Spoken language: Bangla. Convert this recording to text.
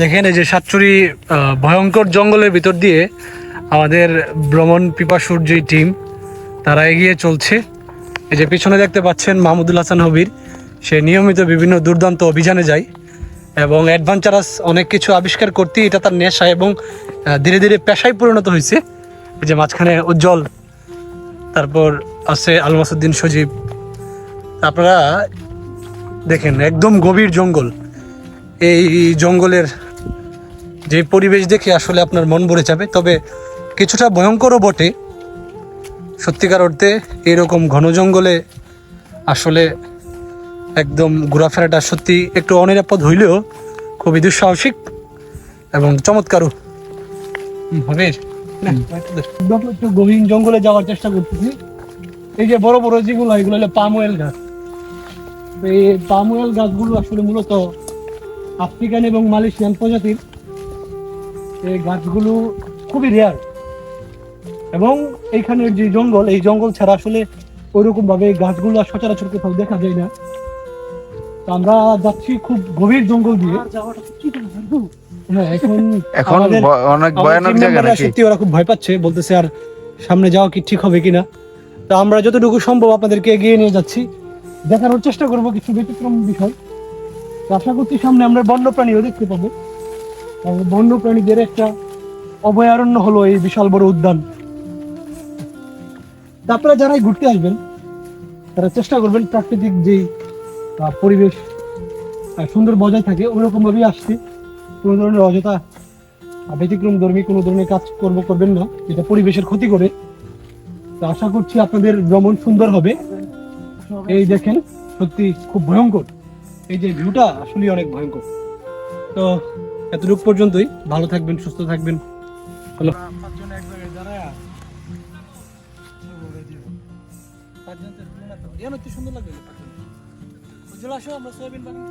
দেখেন, এই যে সাতচুরি ভয়ঙ্কর জঙ্গলের ভিতর দিয়ে আমাদের ভ্রমণ পিপাসুর যে টিম, তারা এগিয়ে চলছে। এই যে পিছনে দেখতে পাচ্ছেন মাহমুদুল হাসান হবির। সে নিয়মিত বিভিন্ন দুর্দান্ত অভিযানে যায়। এবং অ্যাডভেঞ্চারাস অনেক কিছু আবিষ্কার করতে এটা তার নেশা এবং ধীরে ধীরে পেশায় পরিণত হয়েছে। যে মাঝখানে উজ্জ্বল, তারপর আছে আলমাসুদ্দিন সজীব। আপনারা দেখেন, একদম গভীর জঙ্গল। এই জঙ্গলের যে পরিবেশ দেখে আসলে আপনার মন ভরে যাবে, তবে কিছুটা ভয়ঙ্করও বটে। সত্যিকার অর্থে এরকম ঘন জঙ্গলে আসলে একদম ঘোরাফেরাটা সত্যি একটু অনিরাপদ হইলেও খুবই দুঃসাহসিক এবং চমৎকারও হুম, হবে? একটু গভীর জঙ্গলে যাওয়ার চেষ্টা করতেছি। এই যে বড় বড় যেগুলো এগুলো হলো পাম অয়েল গাছ। এই পাম অয়েল গাছগুলো আসলে মূলত আফ্রিকান এবং মালয়েশিয়ান প্রজাতির। এই গাছগুলো খুবই রেয়ার এবং এইখানের যে জঙ্গল এই জঙ্গল ছাড়া আসলে ওইরকম ভাবে এই গাছগুলো আর সচরাচর কোথাও দেখা যায় না। তো আমরা যাচ্ছি খুব গভীর জঙ্গল দিয়ে। হ্যাঁ এখন এখন অনেক ভয়ানক জায়গা নাকি? সত্যি ওরা খুব ভয় পাচ্ছে বলতেছে আর সামনে যাওয়া কি ঠিক হবে কিনা। তো আমরা যতটুকু সম্ভব আপনাদেরকে এগিয়ে নিয়ে যাচ্ছি। দেখানোর চেষ্টা করব কিছু ব্যতিক্রম বিষয়। তো আশা করছি সামনে আমরা বন্যপ্রাণীও দেখতে পাবো। বন্যপ্রাণীদের একটা অভয়ারণ্য হলো এই বিশাল বড় উদ্যান। তা আপনারা যারাই ঘুরতে আসবেন তারা চেষ্টা করবেন প্রাকৃতিক যেই পরিবেশ সুন্দর বজায় থাকে ওইরকম ভাবেই আসছে। কোনো ধরনের অযথা ব্যতিক্রম ধর্মী কোনো ধরনের কাজ করব করবেন না যেটা পরিবেশের ক্ষতি করে। তো আশা করছি আপনাদের ভ্রমণ সুন্দর হবে। এই দেখেন, সত্যি খুব ভয়ঙ্কর। এই যে ভিউটা আসলে অনেক ভয়ঙ্কর। তো এতটুকু পর্যন্তই, ভালো থাকবেন, সুস্থ থাকবেন। হ্যালো। সুন্দর লাগবে আমরা সোয়াবিন বানাই